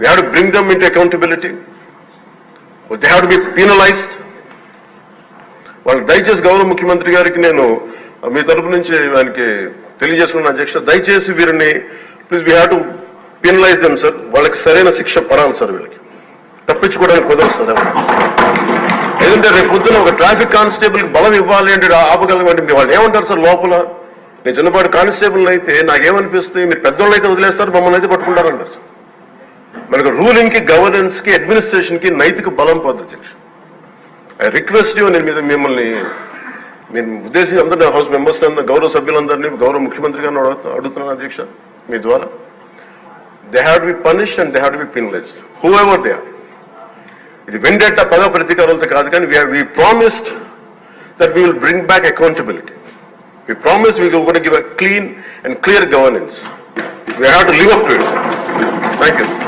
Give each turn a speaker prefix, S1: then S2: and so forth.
S1: We have to bring bring them accountability. Or they have to be penalized. వాళ్ళు దయచేసి గౌరవ ముఖ్యమంత్రి గారికి నేను మీ తరపు నుంచి ఆయనకి తెలియజేసుకున్న అధ్యక్ష దయచేసి వీరిని please we have to penalize them sir వాళ్ళకి సరైన శిక్ష పడాలి సార్ వీళ్ళకి. తప్పించుకోవడానికి కుదరదు సార్ ఏదంటే రేపు పొద్దున ఒక ట్రాఫిక్ కానిస్టేబుల్ బలం ఇవ్వాలి అంటే ఆపగలమంటే వాళ్ళు ఏమంటారు సార్ లోపల? నేను చిన్నపాటి కానిస్టేబుల్ అయితే నాకేమనిపిస్తుంది? మీరు పెద్దోళ్ళు అయితే వదిలేస్తారు మమ్మల్ని అయితే పట్టుకుంటారంటారు సార్ మనకు రూలింగ్కి గవర్నెన్స్కి అడ్మినిస్ట్రేషన్కి నైతిక బలం పొందు అధ్యక్ష. ఐ రిక్వెస్ట్ యూ నేను మీద మిమ్మల్ని నేను ఉద్దేశించి అందరినీ హౌస్ మెంబర్స్ గౌరవ సభ్యులందరినీ గౌరవ ముఖ్యమంత్రి గారిని అడుగుతున్నాను అధ్యక్ష మీ ద్వారా. They have to be punished and they have to be penalized whoever they are ఇది వెండేట పద ప్రతీకారాలతో కాదు కానీ we promised that we will bring back accountability we promise we కూడా give a clean and clear governance we have to live up to it thank you